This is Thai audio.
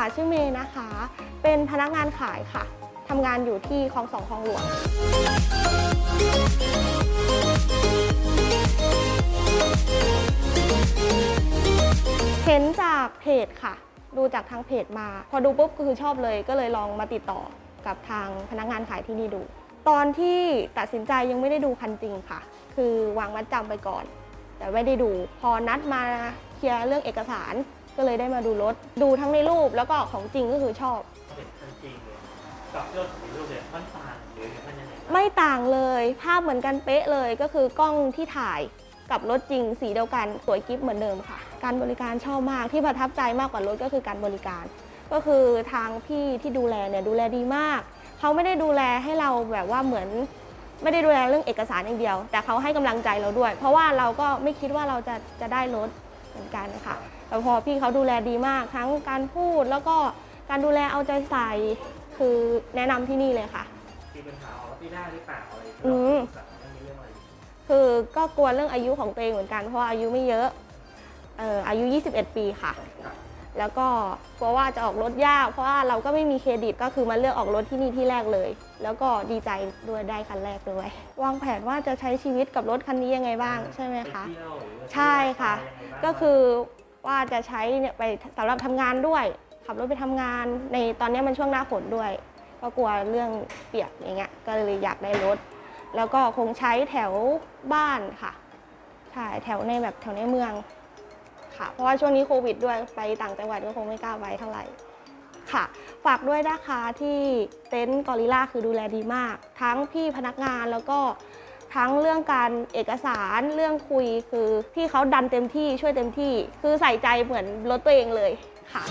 ค่ะชื่อเมย์นะคะ เป็นพนักงานขายค่ะ ทำงานอยู่ที่คลองสองคลองหลวง เห็นจากเพจค่ะ ดูจากทางเพจมา พอดูปุ๊บก็คือชอบเลย ก็เลยลองมาติดต่อกับทางพนักงานขายที่นี่ดู ตอนที่ตัดสินใจยังไม่ได้ดูคันจริงค่ะ คือวางมัดจำไปก่อน แต่ไม่ได้ดู พอนัดมาเคลียร์เรื่องเอกสาร ก็เลยได้มาดูรถ ดูทั้งในรูปแล้วก็ของจริงก็คือชอบเป็นคันจริงเลยกับที่เราถ่ายรูปเนี่ยมันต่างหรือมันยังไงบ้างไม่ต่างเลยภาพเหมือนกันเป๊ะเลยก็คือกล้องที่ถ่ายกับรถจริงสีเดียวกันสวยกิฟเหมือนเดิมค่ะ การบริการชอบมากที่ประทับใจมากกว่ารถก็คือการบริการ ก็คือทางพี่ที่ดูแลเนี่ยดูแลดีมาก เขาไม่ได้ดูแลให้เราแบบว่าเหมือน ไม่ได้ดูแลเรื่องเอกสารอย่างเดียว แต่เขาให้กำลังใจเราด้วย เพราะว่าเราก็ไม่คิดว่าเราจะจะได้รถ เหมือนกันค่ะแต่พอพี่เขาดูแลดีมากทั้งการพูดแล้วก็การดูแลเอาใจใส่คือแนะนำที่นี่เลยค่ะ มีปัญหาว่าพี่ได้หรือเปล่าอะไรอืมเราปรึกษาเรื่องนี้เรื่องอะไรคือก็กลัวเรื่องอายุของตัวเองเหมือนกันเพราะว่าอายุไม่เยอะเอ่ออายุ 21 ปีค่ะ ครับ แล้วก็กลัวว่าจะออกรถยาก เพราะว่าเราก็ไม่มีเครดิตก็คือมาเลือกออกรถที่นี่ที่แรกเลย แล้วก็ดีใจด้วยได้คันแรกด้วยวางแผนว่าจะใช้ชีวิตกับรถคันนี้ยังไงบ้างใช่ไหมคะปเที่ยวหรือว่าใช่ค่ะไปยังไงบ้างก็คือว่าจะใช้เนี่ยไปสำหรับทำงานด้วย ขับรถไปทำงาน ในตอนนี้มันช่วงหน้าฝนด้วย ก็กลัวเรื่องเปียกอย่างเงี้ยก็เลยอยากได้รถ แล้วก็คงใช้แถวบ้านค่ะใช่แถวในแบบแถวในเมือง ค่ะ เพราะว่าช่วงนี้โควิดด้วยไปต่างจังหวัดก็คงไม่กล้าไปเท่าไหร่ค่ะ ฝากด้วยนะคะที่เต็นท์กอริล่าคือดูแลดีมาก ทั้งพี่พนักงานแล้วก็ทั้งเรื่องการเอกสารเรื่องคุยคือพี่เขาดันเต็มที่ช่วยเต็มที่ คือใส่ใจเหมือนรถตัวเองเลยค่ะ